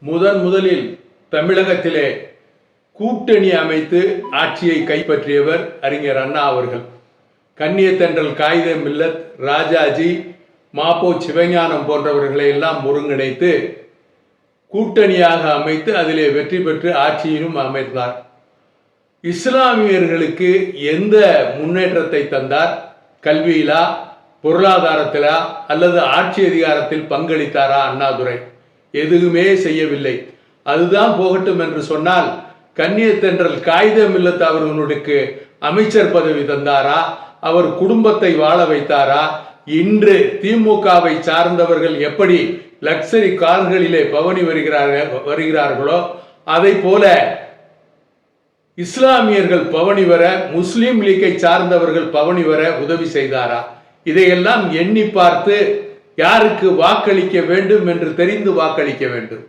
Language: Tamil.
முதன் முதலில் தமிழகத்திலே கூட்டணி அமைத்து ஆட்சியை கைப்பற்றியவர் அறிஞர் அண்ணா அவர்கள். கன்னியத்தென்றல் காகித மில்லத் ராஜாஜி மாப்போ சிவஞானம் போன்றவர்களை எல்லாம் ஒருங்கிணைத்து கூட்டணியாக அமைத்து அதிலே வெற்றி பெற்று ஆட்சியிலும் அமைத்தார். இஸ்லாமியர்களுக்கு எந்த முன்னேற்றத்தை தந்தார்? கல்வியிலா பொருளாதாரத்திலா அல்லது ஆட்சி அதிகாரத்தில் பங்களித்தாரா அண்ணாதுரை? எதுவுமே செய்யவில்லை. அதுதான் போகட்டும் என்று சொன்னால் கன்னியத்தென்றல் காகிதம் மில்லத் அவர்களுக்கு அமைச்சர் பதவி தந்தாரா? அவர் குடும்பத்தை வாழ வைத்தாரா? இன்று திமுகவை சார்ந்தவர்கள் எப்படி லக்ஸரி கார்களிலே பவனி வருகிறார்கள் வருகிறார்களோ? அதை போல இஸ்லாமியர்கள் பவனி வர முஸ்லீம் லீக்கை சார்ந்தவர்கள் பவனி வர உதவி செய்தாரா? இதையெல்லாம் எண்ணி பார்த்து யாருக்கு வாக்களிக்க வேண்டும் என்று தெரிந்து வாக்களிக்க வேண்டும்.